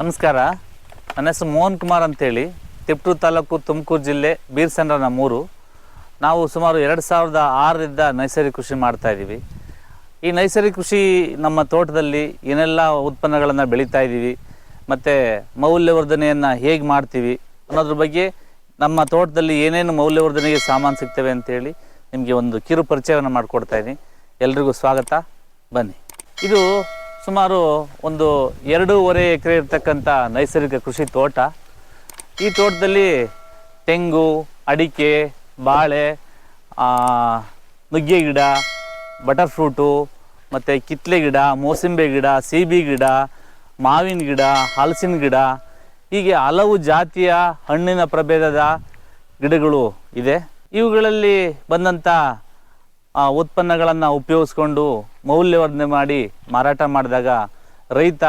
ನಮಸ್ಕಾರ. ನನ್ನ ಹೆಸರು ಮೋಹನ್ ಕುಮಾರ್ ಅಂತೇಳಿ. ತಿಪ್ಟೂರು ತಾಲೂಕು ತುಮಕೂರು ಜಿಲ್ಲೆ ಬೀರ್ಸಂದ್ರ ನಮ್ಮೂರು. ನಾವು ಸುಮಾರು ಎರಡು ಸಾವಿರದ ಆರರಿಂದ ನೈಸರ್ಗಿಕ ಕೃಷಿ ಮಾಡ್ತಾ ಇದ್ದೀವಿ. ಈ ನೈಸರ್ಗಿಕ ಕೃಷಿ ನಮ್ಮ ತೋಟದಲ್ಲಿ ಏನೆಲ್ಲ ಉತ್ಪನ್ನಗಳನ್ನು ಬೆಳೀತಾ ಇದ್ದೀವಿ, ಮತ್ತು ಮೌಲ್ಯವರ್ಧನೆಯನ್ನು ಹೇಗೆ ಮಾಡ್ತೀವಿ ಅನ್ನೋದ್ರ ಬಗ್ಗೆ ನಮ್ಮ ತೋಟದಲ್ಲಿ ಏನೇನು ಮೌಲ್ಯವರ್ಧನೆಗೆ ಸಾಮಾನು ಸಿಗ್ತವೆ ಅಂತೇಳಿ ನಿಮಗೆ ಒಂದು ಕಿರು ಪರಿಚಯವನ್ನು ಮಾಡಿಕೊಡ್ತಾ ಇದ್ದೀನಿ. ಎಲ್ರಿಗೂ ಸ್ವಾಗತ. ಬನ್ನಿ. ಇದು ಸುಮಾರು ಒಂದು ಎರಡೂವರೆ ಎಕರೆ ಇರ್ತಕ್ಕಂಥ ನೈಸರ್ಗಿಕ ಕೃಷಿ ತೋಟ. ಈ ತೋಟದಲ್ಲಿ ತೆಂಗು, ಅಡಿಕೆ, ಬಾಳೆ ನುಗ್ಗೆ ಗಿಡ, ಬಟರ್ ಫ್ರೂಟು, ಮತ್ತು ಕಿತ್ಲೆ ಗಿಡ, ಮೋಸಂಬೆ ಗಿಡ, ಸೀಬಿ ಗಿಡ, ಮಾವಿನ ಗಿಡ, ಹಲಸಿನ ಗಿಡ, ಹೀಗೆ ಹಲವು ಜಾತಿಯ ಹಣ್ಣಿನ ಪ್ರಭೇದದ ಗಿಡಗಳು ಇದೆ. ಇವುಗಳಲ್ಲಿ ಬಂದಂಥ ಉತ್ಪನ್ನಗಳನ್ನು ಉಪಯೋಗಿಸ್ಕೊಂಡು ಮೌಲ್ಯವರ್ಧನೆ ಮಾಡಿ ಮಾರಾಟ ಮಾಡಿದಾಗ ರೈತ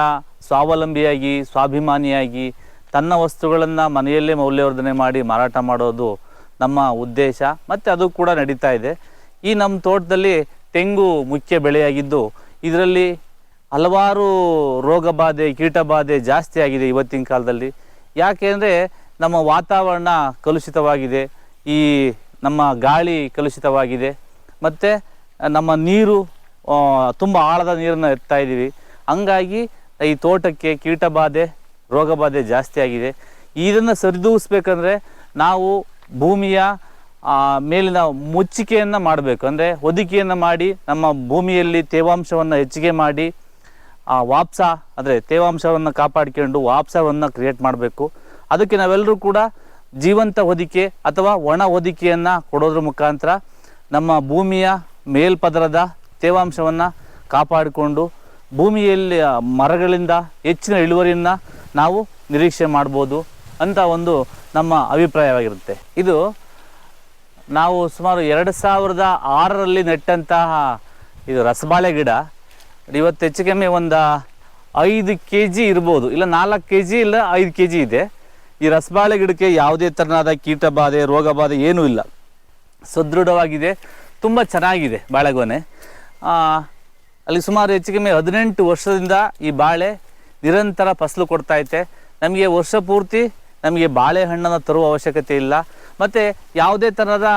ಸ್ವಾವಲಂಬಿಯಾಗಿ, ಸ್ವಾಭಿಮಾನಿಯಾಗಿ ತನ್ನ ವಸ್ತುಗಳನ್ನು ಮನೆಯಲ್ಲೇ ಮೌಲ್ಯವರ್ಧನೆ ಮಾಡಿ ಮಾರಾಟ ಮಾಡೋದು ನಮ್ಮ ಉದ್ದೇಶ. ಮತ್ತು ಅದು ಕೂಡ ನಡೀತಾ ಇದೆ. ಈ ನಮ್ಮ ತೋಟದಲ್ಲಿ ತೆಂಗು ಮುಖ್ಯ ಬೆಳೆಯಾಗಿದ್ದು, ಇದರಲ್ಲಿ ಹಲವಾರು ರೋಗ ಬಾಧೆ, ಕೀಟ ಜಾಸ್ತಿ ಆಗಿದೆ ಇವತ್ತಿನ ಕಾಲದಲ್ಲಿ. ಯಾಕೆಂದರೆ ನಮ್ಮ ವಾತಾವರಣ ಕಲುಷಿತವಾಗಿದೆ. ಈ ನಮ್ಮ ಗಾಳಿ ಕಲುಷಿತವಾಗಿದೆ. ಮತ್ತು ನಮ್ಮ ನೀರು ತುಂಬ ಆಳದ ನೀರನ್ನು ಎತ್ತಾ ಇದ್ದೀವಿ. ಹಂಗಾಗಿ ಈ ತೋಟಕ್ಕೆ ಕೀಟ ಬಾಧೆ ರೋಗ ಬಾಧೆ ಜಾಸ್ತಿ ಆಗಿದೆ. ಇದನ್ನು ಸರಿದೂಗಿಸ್ಬೇಕಂದ್ರೆ ನಾವು ಭೂಮಿಯ ಮೇಲಿನ ಮುಚ್ಚಿಕೆಯನ್ನು ಮಾಡಬೇಕು. ಅಂದರೆ ಹೊದಿಕೆಯನ್ನು ಮಾಡಿ, ನಮ್ಮ ಭೂಮಿಯಲ್ಲಿ ತೇವಾಂಶವನ್ನು ಹೆಚ್ಚಿಗೆ ಮಾಡಿ, ಆ, ವಾಪ್ಸ, ಅಂದರೆ ತೇವಾಂಶವನ್ನು ಕಾಪಾಡಿಕೊಂಡು ವಾಪ್ಸವನ್ನು ಕ್ರಿಯೇಟ್ ಮಾಡಬೇಕು. ಅದಕ್ಕೆ ನಾವೆಲ್ಲರೂ ಕೂಡ ಜೀವಂತ ಹೊದಿಕೆ ಅಥವಾ ಒಣ ಹೊದಿಕೆಯನ್ನು ಕೊಡೋದ್ರ ಮುಖಾಂತರ ನಮ್ಮ ಭೂಮಿಯ ಮೇಲ್ಪದರದ ತೇವಾಂಶವನ್ನು ಕಾಪಾಡಿಕೊಂಡು ಭೂಮಿಯಲ್ಲಿ ಮರಗಳಿಂದ ಹೆಚ್ಚಿನ ಇಳುವರಿಯನ್ನು ನಾವು ನಿರೀಕ್ಷೆ ಮಾಡ್ಬೋದು ಅಂತ ಒಂದು ನಮ್ಮ ಅಭಿಪ್ರಾಯವಾಗಿರುತ್ತೆ. ಇದು ನಾವು ಸುಮಾರು ಎರಡು ಸಾವಿರದ ಆರರಲ್ಲಿ ನೆಟ್ಟಂತಹ ಇದು ರಸಬಾಳೆ ಗಿಡ, ಇವತ್ತು ಹೆಚ್ಚು ಕಮ್ಮಿ ಒಂದು ಐದು ಕೆ ಜಿ ಇರ್ಬೋದು. ಇಲ್ಲ ನಾಲ್ಕು ಕೆ ಜಿ ಇಲ್ಲ ಐದು ಕೆ ಜಿ ಇದೆ. ಈ ರಸಬಾಳೆ ಗಿಡಕ್ಕೆ ಯಾವುದೇ ಥರನಾದ ಕೀಟ ಬಾಧೆ ರೋಗ ಬಾಧೆ ಏನೂ ಇಲ್ಲ. ಸದೃಢವಾಗಿದೆ. ತುಂಬ ಚೆನ್ನಾಗಿದೆ ಬಾಳೆಗೊನೆ. ಅಲ್ಲಿ ಸುಮಾರು ಹೆಚ್ಚು ಕಮ್ಮಿ ಹದಿನೆಂಟು ವರ್ಷದಿಂದ ಈ ಬಾಳೆ ನಿರಂತರ ಫಸಲು ಇದೆ ನಮಗೆ ವರ್ಷ ಪೂರ್ತಿ ನಮಗೆ ಬಾಳೆಹಣ್ಣನ್ನು ತರುವ ಅವಶ್ಯಕತೆ ಇಲ್ಲ. ಮತ್ತು ಯಾವುದೇ ಥರದ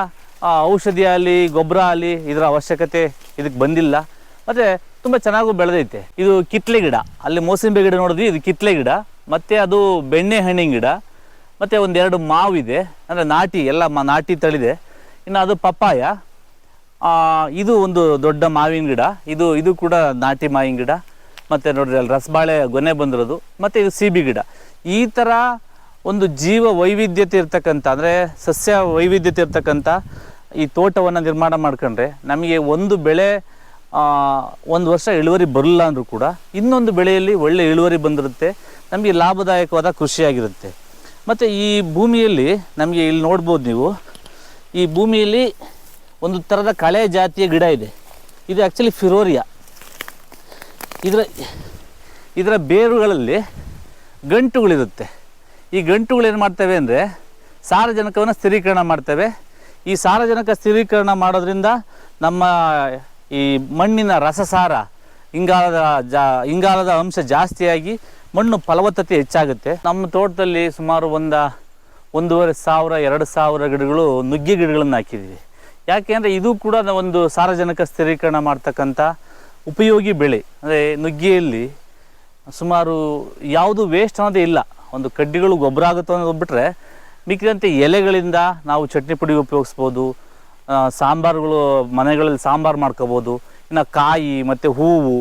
ಔಷಧಿ ಆಗಲಿ, ಗೊಬ್ಬರ ಆಗಲಿ ಇದರ ಅವಶ್ಯಕತೆ ಇದಕ್ಕೆ ಬಂದಿಲ್ಲ. ಮತ್ತು ತುಂಬ ಚೆನ್ನಾಗೂ ಬೆಳೆದೈತೆ. ಇದು ಕಿತ್ಲೆ ಗಿಡ. ಅಲ್ಲಿ ಮೋಸಂಬಿ ಗಿಡ ನೋಡಿದ್ವಿ ಇದು ಕಿತ್ಲೆ ಗಿಡ. ಮತ್ತು ಅದು ಬೆಣ್ಣೆ ಹಣ್ಣಿನ ಗಿಡ. ಮತ್ತು ಒಂದೆರಡು ಮಾವಿದೆ. ಅಂದರೆ ನಾಟಿ, ಎಲ್ಲ ಮ, ನಾಟಿ ತಳಿದೆ. ಇನ್ನು ಅದು ಪಪ್ಪಾಯ. ಇದು ಒಂದು ದೊಡ್ಡ ಮಾವಿನ ಗಿಡ. ಇದು ಇದು ಕೂಡ ನಾಟಿ ಮಾವಿನ ಗಿಡ. ಮತ್ತು ನೋಡ್ರಿ, ಅಲ್ಲಿ ರಸಬಾಳೆ ಗೊನೆ ಬಂದಿರೋದು. ಮತ್ತು ಇದು ಸೀಬಿ ಗಿಡ. ಈ ಥರ ಒಂದು ಜೀವ ವೈವಿಧ್ಯತೆ ಇರ್ತಕ್ಕಂಥ, ಅಂದರೆ ಸಸ್ಯ ವೈವಿಧ್ಯತೆ ಇರ್ತಕ್ಕಂಥ ಈ ತೋಟವನ್ನು ನಿರ್ಮಾಣ ಮಾಡ್ಕೊಂಡ್ರೆ ನಮಗೆ ಒಂದು ಬೆಳೆ ಒಂದು ವರ್ಷ ಇಳುವರಿ ಬರಲ್ಲ ಅಂದರೂ ಕೂಡ ಇನ್ನೊಂದು ಬೆಳೆಯಲ್ಲಿ ಒಳ್ಳೆ ಇಳುವರಿ ಬಂದಿರುತ್ತೆ. ನಮಗೆ ಲಾಭದಾಯಕವಾದ ಕೃಷಿಯಾಗಿರುತ್ತೆ. ಮತ್ತು ಈ ಭೂಮಿಯಲ್ಲಿ ನಮಗೆ ಇಲ್ಲಿ ನೋಡ್ಬೋದು ನೀವು ಈ ಭೂಮಿಯಲ್ಲಿ ಒಂದು ಥರದ ಕಳೆ ಜಾತಿಯ ಗಿಡ ಇದೆ. ಇದು ಆ್ಯಕ್ಚುಲಿ ಫಿರೋರಿಯಾ. ಇದರ ಇದರ ಬೇರುಗಳಲ್ಲಿ ಗಂಟುಗಳಿರುತ್ತೆ. ಈ ಗಂಟುಗಳು ಏನು ಮಾಡ್ತವೆ ಅಂದರೆ ಸಾರಜನಕವನ್ನು ಸ್ಥಿರೀಕರಣ ಮಾಡ್ತವೆ. ಈ ಸಾರಜನಕ ಸ್ಥಿರೀಕರಣ ಮಾಡೋದ್ರಿಂದ ನಮ್ಮ ಈ ಮಣ್ಣಿನ ರಸಸಾರ ಇಂಗಾಲದ ಜಾ, ಇಂಗಾಲದ ಅಂಶ ಜಾಸ್ತಿಯಾಗಿ ಮಣ್ಣು ಫಲವತ್ತತೆ ಹೆಚ್ಚಾಗುತ್ತೆ. ನಮ್ಮ ತೋಟದಲ್ಲಿ ಸುಮಾರು ಒಂದು ಒಂದೂವರೆ ಸಾವಿರ, ಎರಡು ಸಾವಿರ ಗಿಡಗಳು ನುಗ್ಗೆ ಗಿಡಗಳನ್ನು ಹಾಕಿದ್ದೀವಿ ಯಾಕೆ ಅಂದರೆ ಇದು ಕೂಡ ಒಂದು ಸಾರಜನಕ ಸ್ಥಿರೀಕರಣ ಮಾಡ್ತಕ್ಕಂಥ ಉಪಯೋಗಿ ಬೆಳೆ. ಅಂದರೆ ನುಗ್ಗೆಯಲ್ಲಿ ಸುಮಾರು ಯಾವುದು ವೇಸ್ಟ್ ಅನ್ನೋದೇ ಇಲ್ಲ. ಒಂದು ಕಡ್ಡಿಗಳು ಗೊಬ್ಬರ ಆಗುತ್ತೆ ಅನ್ನೋದು ಬಿಟ್ಟರೆ ಮಿಕ್ಕಿದಂತೆ ಎಲೆಗಳಿಂದ ನಾವು ಚಟ್ನಿ ಪುಡಿ ಉಪಯೋಗಿಸ್ಬೋದು ಸಾಂಬಾರುಗಳು ಮನೆಗಳಲ್ಲಿ ಸಾಂಬಾರು ಮಾಡ್ಕೋಬೋದು, ಇನ್ನು ಕಾಯಿ ಮತ್ತು ಹೂವು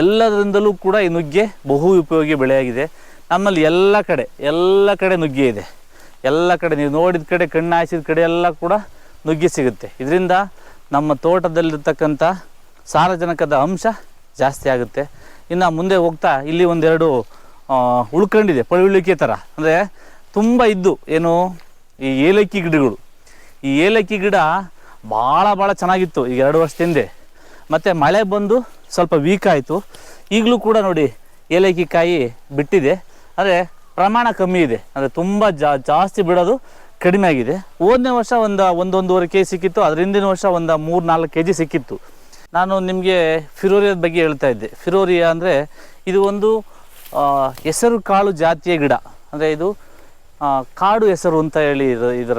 ಎಲ್ಲದರಿಂದಲೂ ಕೂಡ ಈ ನುಗ್ಗೆ ಬಹು ಉಪಯೋಗಿ ಬೆಳೆಯಾಗಿದೆ. ನಮ್ಮಲ್ಲಿ ಎಲ್ಲ ಕಡೆ ಎಲ್ಲ ಕಡೆ ನುಗ್ಗೆ ಇದೆ. ಎಲ್ಲ ಕಡೆ ನೀವು ನೋಡಿದ ಕಡೆ, ಕಣ್ಣು ಹಾಯಿಸಿದ ಕಡೆ ಎಲ್ಲ ಕೂಡ ನುಗ್ಗಿ ಸಿಗುತ್ತೆ. ಇದರಿಂದ ನಮ್ಮ ತೋಟದಲ್ಲಿರ್ತಕ್ಕಂಥ ಸಾರಜನಕದ ಅಂಶ ಜಾಸ್ತಿ ಆಗುತ್ತೆ. ಇನ್ನು ಮುಂದೆ ಹೋಗ್ತಾ ಇಲ್ಲಿ ಒಂದೆರಡು ಉಳ್ಕೊಂಡಿದೆ ಪಳುವಳಿಕೆ ಥರ ಅಂದರೆ ತುಂಬ ಇದ್ದು, ಏನು, ಈ ಏಲಕ್ಕಿ ಗಿಡಗಳು. ಈ ಏಲಕ್ಕಿ ಗಿಡ ಭಾಳ ಭಾಳ ಚೆನ್ನಾಗಿತ್ತು, ಈಗ ಎರಡು ವರ್ಷದಿಂದ ಮತ್ತು ಮಳೆ ಬಂದು ಸ್ವಲ್ಪ ವೀಕ್ ಆಯಿತು. ಈಗಲೂ ಕೂಡ ನೋಡಿ, ಏಲಕ್ಕಿ ಕಾಯಿ ಬಿಟ್ಟಿದೆ. ಆದರೆ ಪ್ರಮಾಣ ಕಮ್ಮಿ ಇದೆ. ಅಂದರೆ ತುಂಬ ಜಾ, ಜಾಸ್ತಿ ಬಿಡೋದು ಕಡಿಮೆ ಆಗಿದೆ. ಹೋದನೇ ವರ್ಷ ಒಂದು, ಒಂದೊಂದೂವರೆ ಕೆ ಜಿ ಸಿಕ್ಕಿತ್ತು. ಅದ್ರ ವರ್ಷ ಒಂದು ಮೂರು ನಾಲ್ಕು ಕೆ ಜಿ ಸಿಕ್ಕಿತ್ತು. ನಾನು ನಿಮಗೆ ಫಿರೋರಿಯಾದ ಬಗ್ಗೆ ಹೇಳ್ತಾ ಇದ್ದೆ. ಫಿರೋರಿಯಾ ಅಂದರೆ ಇದು ಒಂದು ಹೆಸರು ಕಾಳು ಜಾತಿಯ ಗಿಡ. ಅಂದರೆ ಇದು ಕಾಡು ಹೆಸರು ಅಂತ ಹೇಳಿ ಇದು- ಇದರ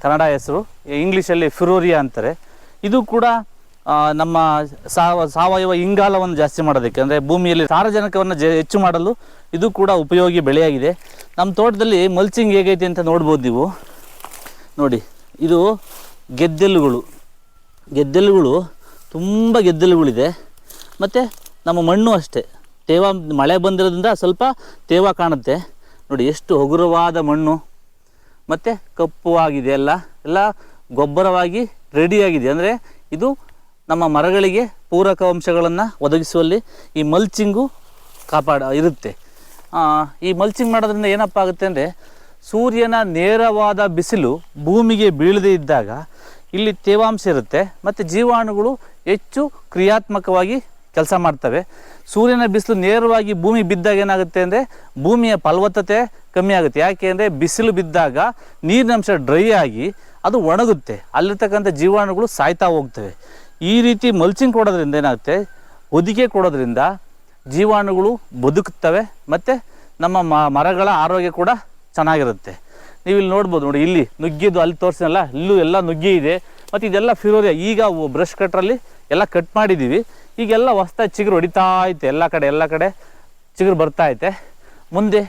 ಕನ್ನಡ ಹೆಸರು. ಇಂಗ್ಲೀಷಲ್ಲಿ ಫಿರೋರಿಯಾ ಅಂತಾರೆ. ಇದು ಕೂಡ ನಮ್ಮ ಸಾವ, ಸಾವಯವ ಇಂಗಾಲವನ್ನು ಜಾಸ್ತಿ ಮಾಡೋದಕ್ಕೆ. ಅಂದರೆ ಭೂಮಿಯಲ್ಲಿ ಸಾರಜನಕವನ್ನು ಹೆಚ್ಚು ಮಾಡಲು ಇದು ಕೂಡ ಉಪಯೋಗಿ ಬೆಳೆಯಾಗಿದೆ. ನಮ್ಮ ತೋಟದಲ್ಲಿ ಮಲ್ಚಿಂಗ್ ಹೇಗೈತೆ ಅಂತ ನೋಡ್ಬೋದು ನೀವು. ನೋಡಿ, ಇದು ಗೆದ್ದೆಲುಗಳು. ಗೆದ್ದೆಲುಗಳು, ತುಂಬ ಗೆದ್ದೆಲುಗಳಿದೆ. ಮತ್ತು ನಮ್ಮ ಮಣ್ಣು ಅಷ್ಟೇ. ತೇವ ಮಳೆ ಬಂದಿರೋದ್ರಿಂದ ಸ್ವಲ್ಪ ತೇವ ಕಾಣುತ್ತೆ. ನೋಡಿ, ಎಷ್ಟು ಹಗುರವಾದ ಮಣ್ಣು. ಮತ್ತು ಕಪ್ಪು ಆಗಿದೆ ಎಲ್ಲ. ಎಲ್ಲ ಗೊಬ್ಬರವಾಗಿ ರೆಡಿಯಾಗಿದೆ ಅಂದರೆ ಇದು ನಮ್ಮ ಮರಗಳಿಗೆ ಪೂರಕ ಅಂಶಗಳನ್ನು ಒದಗಿಸುವಲ್ಲಿ ಈ ಮಲ್ಚಿಂಗು ಕಾಪಾಡ ಇರುತ್ತೆ. ಈ ಮಲ್ಚಿಂಗ್ ಮಾಡೋದ್ರಿಂದ ಏನಪ್ಪ ಆಗುತ್ತೆ ಅಂದರೆ ಸೂರ್ಯನ ನೇರವಾದ ಬಿಸಿಲು ಭೂಮಿಗೆ ಬೀಳದೇ ಇದ್ದಾಗ ಇಲ್ಲಿ ತೇವಾಂಶ ಇರುತ್ತೆ ಮತ್ತು ಜೀವಾಣುಗಳು ಹೆಚ್ಚು ಕ್ರಿಯಾತ್ಮಕವಾಗಿ ಕೆಲಸ ಮಾಡ್ತವೆ. ಸೂರ್ಯನ ಬಿಸಿಲು ನೇರವಾಗಿ ಭೂಮಿ ಬಿದ್ದಾಗ ಏನಾಗುತ್ತೆ ಅಂದರೆ ಭೂಮಿಯ ಫಲವತ್ತತೆ ಕಮ್ಮಿ ಆಗುತ್ತೆ. ಯಾಕೆ ಅಂದರೆ ಬಿಸಿಲು ಬಿದ್ದಾಗ ನೀರಿನಂಶ ಡ್ರೈ ಆಗಿ ಅದು ಒಣಗುತ್ತೆ. ಅಲ್ಲಿರ್ತಕ್ಕಂಥ ಜೀವಾಣುಗಳು ಸಾಯ್ತಾ ಹೋಗ್ತವೆ. ಈ ರೀತಿ ಮಲ್ಚಿಂಗ್ ಕೊಡೋದ್ರಿಂದ ಏನಾಗುತ್ತೆ? ಹೊದಿಕೆ ಕೊಡೋದ್ರಿಂದ ಜೀವಾಣುಗಳು ಬದುಕುತ್ತವೆ ಮತ್ತು ನಮ್ಮ ಮರಗಳ ಆರೋಗ್ಯ ಕೂಡ ಚೆನ್ನಾಗಿರುತ್ತೆ. ನೀವು ಇಲ್ಲಿ ನೋಡ್ಬೋದು ನೋಡಿ, ಇಲ್ಲಿ ನುಗ್ಗಿದ್ದು ಅಲ್ಲಿ ತೋರಿಸಿನಲ್ಲ ಇಲ್ಲೂ ಎಲ್ಲ ನುಗ್ಗಿ ಇದೆ. ಮತ್ತು ಇದೆಲ್ಲ ಫಿರೋರಿಯಾ ಈಗ ಬ್ರಷ್ ಕಟ್ರಲ್ಲಿ ಎಲ್ಲ ಕಟ್ ಮಾಡಿದ್ದೀವಿ. ಈಗೆಲ್ಲ ಹೊಸ್ದಾಗಿ ಚಿಗುರು ಹೊಡಿತಾ ಐತೆ, ಎಲ್ಲ ಕಡೆ ಎಲ್ಲ ಕಡೆ ಚಿಗುರು ಬರ್ತಾ ಐತೆ. ಮುಂದೆ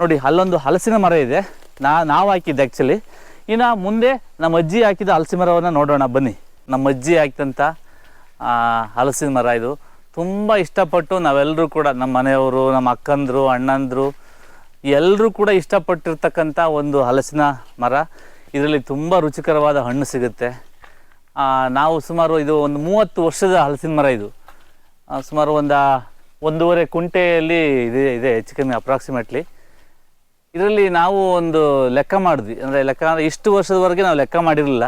ನೋಡಿ, ಅಲ್ಲೊಂದು ಹಲಸಿನ ಮರ ಇದೆ. ನಾ, ನಾವು ಹಾಕಿದ್ದೆ ಆ್ಯಕ್ಚುಲಿ ಇನ್ನು ಮುಂದೆ ನಮ್ಮ ಅಜ್ಜಿ ಹಾಕಿದ ಹಲಸಿನ ಮರವನ್ನು ನೋಡೋಣ, ಬನ್ನಿ. ನಮ್ಮ ಅಜ್ಜಿ ಹಾಕಿದಂಥ ಹಲಸಿನ ಮರ ಇದು. ತುಂಬ ಇಷ್ಟಪಟ್ಟು ನಾವೆಲ್ಲರೂ ಕೂಡ ನಮ್ಮ ಮನೆಯವರು, ನಮ್ಮ ಅಕ್ಕಂದರು, ಅಣ್ಣಂದರು ಎಲ್ಲರೂ ಕೂಡ ಇಷ್ಟಪಟ್ಟಿರ್ತಕ್ಕಂಥ ಒಂದು ಹಲಸಿನ ಮರ. ಇದರಲ್ಲಿ ತುಂಬ ರುಚಿಕರವಾದ ಹಣ್ಣು ಸಿಗುತ್ತೆ. ನಾವು ಸುಮಾರು ಇದು ಒಂದು ಮೂವತ್ತು ವರ್ಷದ ಹಲಸಿನ ಮರ ಇದು. ಸುಮಾರು ಒಂದು, ಒಂದೂವರೆ ಕುಂಟೆಯಲ್ಲಿ ಇದೆ ಇದೆ, ಹೆಚ್ಚು ಕಮ್ಮಿ ಅಪ್ರಾಕ್ಸಿಮೇಟ್ಲಿ ಇದರಲ್ಲಿ ನಾವು ಒಂದು ಲೆಕ್ಕ ಮಾಡಿದ್ವಿ. ಅಂದರೆ ಲೆಕ್ಕ ಅಂದರೆ ಇಷ್ಟು ವರ್ಷದವರೆಗೆ ನಾವು ಲೆಕ್ಕ ಮಾಡಿರಲಿಲ್ಲ.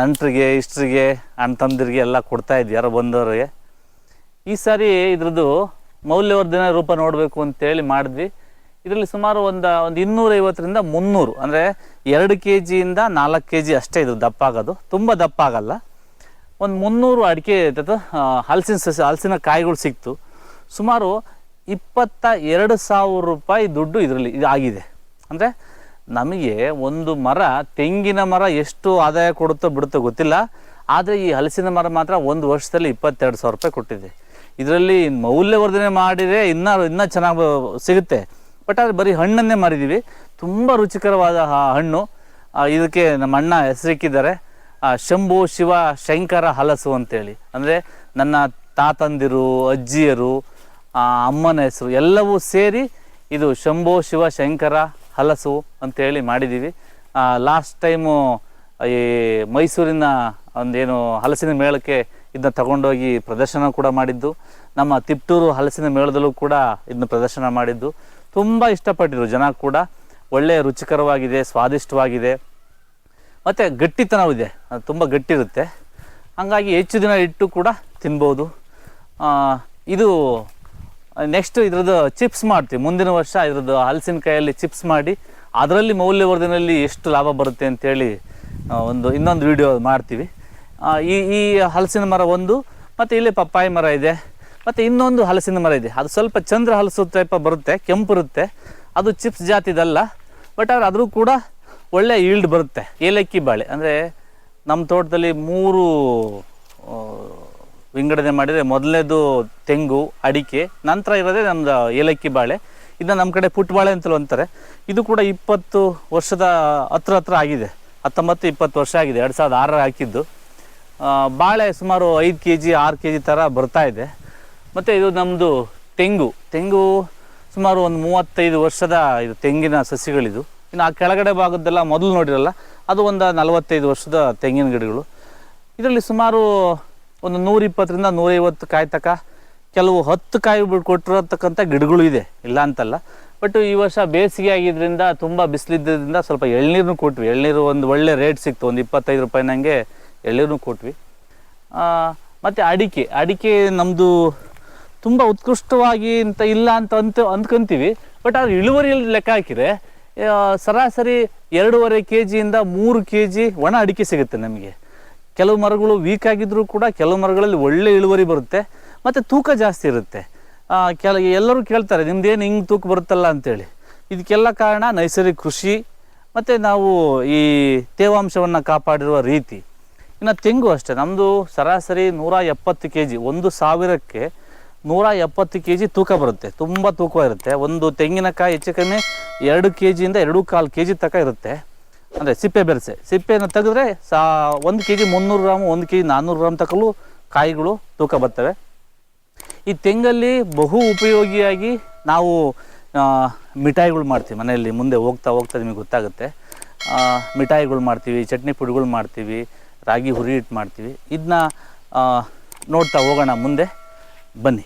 ನಂಟರಿಗೆ, ಇಷ್ಟರಿಗೆ ಅಣ್ಣ ತಂದಿರಿಗೆ ಎಲ್ಲ ಕೊಡ್ತಾಯಿದ್ವಿ ಯಾರೋ ಬಂದವರಿಗೆ. ಈ ಸಾರಿ ಇದ್ರದ್ದು ಮೌಲ್ಯವರ್ಧನೆ ರೂಪ ನೋಡಬೇಕು ಅಂತೇಳಿ ಮಾಡಿದ್ವಿ. ಇದರಲ್ಲಿ ಸುಮಾರು ಒಂದು ಒಂದು ಇನ್ನೂರೈವತ್ತರಿಂದ ಮುನ್ನೂರು, ಅಂದರೆ ಎರಡು ಕೆ ಜಿಯಿಂದ ನಾಲ್ಕು ಕೆ ಜಿ ಅಷ್ಟೇ ಇದು ದಪ್ಪ ಆಗೋದು. ತುಂಬ ದಪ್ಪ ಆಗಲ್ಲ. ಒಂದು ಮುನ್ನೂರು ಅಡಿಕೆ ಹಲಸಿನ ಸಸಿ, ಹಲಸಿನ ಕಾಯಿಗಳು ಸಿಕ್ತು. ಸುಮಾರು ಇಪ್ಪತ್ತ ಎರಡು ಸಾವಿರ ರೂಪಾಯಿ ದುಡ್ಡು ಇದರಲ್ಲಿ ಇದು ಆಗಿದೆ. ಅಂದರೆ ನಮಗೆ ಒಂದು ಮರ, ತೆಂಗಿನ ಮರ ಎಷ್ಟು ಆದಾಯ ಕೊಡುತ್ತೋ ಬಿಡುತ್ತೋ ಗೊತ್ತಿಲ್ಲ. ಆದರೆ ಈ ಹಲಸಿನ ಮರ ಮಾತ್ರ ಒಂದು ವರ್ಷದಲ್ಲಿ ಇಪ್ಪತ್ತೆರಡು ಸಾವಿರ ರೂಪಾಯಿ ಕೊಟ್ಟಿದೆ. ಇದರಲ್ಲಿ ಮೌಲ್ಯವರ್ಧನೆ ಮಾಡಿದರೆ ಇನ್ನೂ ಇನ್ನೂ ಚೆನ್ನಾಗಿ ಸಿಗುತ್ತೆ. ಬಟ್ ಆದರೆ ಬರೀ ಹಣ್ಣನ್ನೇ ಮಾರಿದ್ದೀವಿ ತುಂಬ ರುಚಿಕರವಾದ ಆ ಹಣ್ಣು. ಇದಕ್ಕೆ ನಮ್ಮ ಅಣ್ಣ ಹೆಸರಿಕ್ಕಿದ್ದಾರೆ. ಶಂಭು, ಶಿವ, ಶಂಕರ, ಹಲಸು ಅಂತೇಳಿ. ಅಂದರೆ ನನ್ನ ತಾತಂದಿರು, ಅಜ್ಜಿಯರು ಅಮ್ಮನ ಹೆಸರು ಎಲ್ಲವೂ ಸೇರಿ ಇದು ಶಂಭು, ಶಿವ, ಶಂಕರ, ಹಲಸು ಅಂತೇಳಿ ಮಾಡಿದ್ದೀವಿ ಲಾಸ್ಟ್ ಟೈಮು ಈ ಮೈಸೂರಿನ ಒಂದೇನು ಹಲಸಿನ ಮೇಳಕ್ಕೆ ಇದನ್ನ ತಗೊಂಡೋಗಿ ಪ್ರದರ್ಶನ ಕೂಡ ಮಾಡಿದ್ದು. ನಮ್ಮ ತಿಪ್ಟೂರು ಹಲಸಿನ ಮೇಳದಲ್ಲೂ ಕೂಡ ಇದನ್ನ ಪ್ರದರ್ಶನ ಮಾಡಿದ್ದು. ತುಂಬ ಇಷ್ಟಪಟ್ಟಿದ್ರು ಜನ ಕೂಡ. ಒಳ್ಳೆಯ ರುಚಿಕರವಾಗಿದೆ, ಸ್ವಾದಿಷ್ಟವಾಗಿದೆ. ಮತ್ತು ಗಟ್ಟಿತನವಿದೆ. ತುಂಬ ಗಟ್ಟಿರುತ್ತೆ. ಹಾಗಾಗಿ ಹೆಚ್ಚು ದಿನ ಇಟ್ಟು ಕೂಡ ತಿನ್ಬೋದು. ಇದು ನೆಕ್ಸ್ಟ್ ಇದ್ರದ್ದು ಚಿಪ್ಸ್ ಮಾಡ್ತೀವಿ. ಮುಂದಿನ ವರ್ಷ ಇದ್ರದ್ದು ಹಲಸಿನಕಾಯಲ್ಲಿ ಚಿಪ್ಸ್ ಮಾಡಿ ಅದರಲ್ಲಿ ಮೌಲ್ಯವರ್ಧನೆಯಲ್ಲಿ ಎಷ್ಟು ಲಾಭ ಬರುತ್ತೆ ಅಂತೇಳಿ ಒಂದು ಇನ್ನೊಂದು ವಿಡಿಯೋ ಮಾಡ್ತೀವಿ. ಈ ಈ ಹಲಸಿನ ಮರ ಒಂದು, ಮತ್ತು ಇಲ್ಲಿ ಪಪ್ಪಾಯಿ ಮರ ಇದೆ, ಮತ್ತು ಇನ್ನೊಂದು ಹಲಸಿನ ಮರ ಇದೆ. ಅದು ಸ್ವಲ್ಪ ಚಂದ್ರ ಹಲಸು ಟೈಪ ಬರುತ್ತೆ, ಕೆಂಪು ಇರುತ್ತೆ. ಅದು ಚಿಪ್ಸ್ ಜಾತಿದಲ್ಲ ಬಟ್ ಆದ್ರೆ ಅದ್ರೂ ಕೂಡ ಒಳ್ಳೆ ಈಲ್ಡ್ ಬರುತ್ತೆ. ಏಲಕ್ಕಿ ಬಾಳೆ, ಅಂದರೆ ನಮ್ಮ ತೋಟದಲ್ಲಿ ಮೂರು ವಿಂಗಡಣೆ ಮಾಡಿದರೆ ಮೊದಲನೇದು ತೆಂಗು, ಅಡಿಕೆ, ನಂತರ ಇರೋದೇ ನಮ್ಮದು ಏಲಕ್ಕಿ ಬಾಳೆ. ಇದನ್ನ ನಮ್ಮ ಕಡೆ ಪುಟ್ಬಾಳೆ ಅಂತಲೂ ಅಂತಾರೆ. ಇದು ಕೂಡ ಇಪ್ಪತ್ತು ವರ್ಷದ ಹತ್ರ ಹತ್ರ ಆಗಿದೆ. ಹತ್ತೊಂಬತ್ತು ಇಪ್ಪತ್ತು ವರ್ಷ ಆಗಿದೆ, ಎರಡು ಸಾವಿರದ ಆರರ ಹಾಕಿದ್ದು. ಬಾಳೆ ಸುಮಾರು ಐದು ಕೆ ಜಿ ಆರು ಕೆ ಜಿ ಥರ ಬರ್ತಾ ಇದೆ. ಮತ್ತು ಇದು ನಮ್ಮದು ತೆಂಗು. ತೆಂಗು ಸುಮಾರು ಒಂದು ಮೂವತ್ತೈದು ವರ್ಷದ ಇದು ತೆಂಗಿನ ಸಸಿಗಳಿದು. ಇನ್ನು ಆ ಕೆಳಗಡೆ ಭಾಗದ್ದೆಲ್ಲ ಮೊದಲು ನೋಡಿರಲ್ಲ, ಅದು ಒಂದು ನಲವತ್ತೈದು ವರ್ಷದ ತೆಂಗಿನ ಗಿಡಗಳು. ಇದರಲ್ಲಿ ಸುಮಾರು ಒಂದು ನೂರಿಪ್ಪತ್ತರಿಂದ ನೂರೈವತ್ತು ಕಾಯಿ ತಕ್ಕ ಕೆಲವು ಹತ್ತು ಕಾಯಿ ಬಿಟ್ಟು ಕೊಟ್ಟಿರತಕ್ಕಂಥ ಗಿಡಗಳು ಇದೆ. ಇಲ್ಲ ಅಂತಲ್ಲ. ಬಟ್ ಈ ವರ್ಷ ಬೇಸಿಗೆ ಆಗಿದ್ದರಿಂದ ತುಂಬ ಬಿಸಿಲಿದ್ದರಿಂದ ಸ್ವಲ್ಪ ಎಳ್ನೀರನ್ನು ಕೊಟ್ವಿ. ಎಳ್ನೀರು ಒಂದು ಒಳ್ಳೆ ರೇಟ್ ಸಿಕ್ತು. ಒಂದು ಇಪ್ಪತ್ತೈದು ರೂಪಾಯಿನಂಗೆ ಎಳ್ನೀರನ್ನು ಕೊಟ್ವಿ. ಮತ್ತು ಅಡಿಕೆ ಅಡಿಕೆ ನಮ್ಮದು ತುಂಬ ಉತ್ಕೃಷ್ಟವಾಗಿ ಅಂತ ಇಲ್ಲ ಅಂತ ಅಂತ, ಅಂದ್ಕೊಂತೀವಿ. ಬಟ್ ಅದು ಇಳುವರಿಯಲ್ಲಿ ಲೆಕ್ಕ ಹಾಕಿದರೆ ಸರಾಸರಿ ಎರಡೂವರೆ ಕೆ ಜಿಯಿಂದ ಮೂರು ಕೆ ಜಿ ಒಣ ಅಡಿಕೆ ಸಿಗುತ್ತೆ ನಮಗೆ. ಕೆಲವು ಮರಗಳು ವೀಕ್ ಆಗಿದ್ದರೂ ಕೂಡ ಕೆಲವು ಮರಗಳಲ್ಲಿ ಒಳ್ಳೆ ಇಳುವರಿ ಬರುತ್ತೆ, ಮತ್ತು ತೂಕ ಜಾಸ್ತಿ ಇರುತ್ತೆ. ಕೆಲ, ಎಲ್ಲರೂ ಕೇಳ್ತಾರೆ, ನಿಮ್ದೇನು ಹಿಂಗೆ ತೂಕ ಬರುತ್ತಲ್ಲ? ಅಂತೇಳಿ. ಇದಕ್ಕೆಲ್ಲ ಕಾರಣ ನೈಸರ್ಗಿಕ ಕೃಷಿ, ಮತ್ತು ನಾವು ಈ ತೇವಾಂಶವನ್ನು ಕಾಪಾಡಿರುವ ರೀತಿ. ಇನ್ನು ತೆಂಗು ಅಷ್ಟೇ. ನಮ್ಮದು ಸರಾಸರಿ ನೂರ ಎಪ್ಪತ್ತು ಕೆ ಜಿ ಒಂದು ಸಾವಿರಕ್ಕೆ ನೂರ ಎಪ್ಪತ್ತು ಕೆ ಜಿ ತೂಕ ಬರುತ್ತೆ. ತುಂಬ ತೂಕ ಇರುತ್ತೆ. ಒಂದು ತೆಂಗಿನಕಾಯಿ ಹೆಚ್ಚು ಕಮ್ಮಿ ಎರಡು ಕೆ ಜಿಯಿಂದ ಎರಡು ಕಾಲು ಕೆ ಜಿ ತನಕ ಇರುತ್ತೆ. ಅಂದರೆ ಸಿಪ್ಪೆ ಬೆರೆಸೆ. ಸಿಪ್ಪೆಯನ್ನು ತೆಗೆದ್ರೆ ಸಾ, ಒಂದು ಕೆ ಜಿ ಮುನ್ನೂರು ಗ್ರಾಮು, ಒಂದು ಕೆ ಜಿ ನಾನ್ನೂರು ಗ್ರಾಮ್ ತಕ್ಕಲು ಕಾಯಿಗಳು ತೂಕ ಬರ್ತವೆ. ಈ ತೆಂಗಲ್ಲಿ ಬಹು ಉಪಯೋಗಿಯಾಗಿ ನಾವು ಮಿಠಾಯಿಗಳು ಮಾಡ್ತೀವಿ. ಮನೆಯಲ್ಲಿ ಮುಂದೆ ಹೋಗ್ತಾ ಹೋಗ್ತಾ ನಿಮಗೆ ಗೊತ್ತಾಗುತ್ತೆ. ಮಿಠಾಯಿಗಳು ಮಾಡ್ತೀವಿ, ಚಟ್ನಿ ಪುಡಿಗಳು ಮಾಡ್ತೀವಿ. ರಾಗಿ ಹುರಿ ಹಿಟ್ಟು ಮಾಡ್ತೀವಿ. ಇದನ್ನ ನೋಡ್ತಾ ಹೋಗೋಣ ಮುಂದೆ. ಬನ್ನಿ.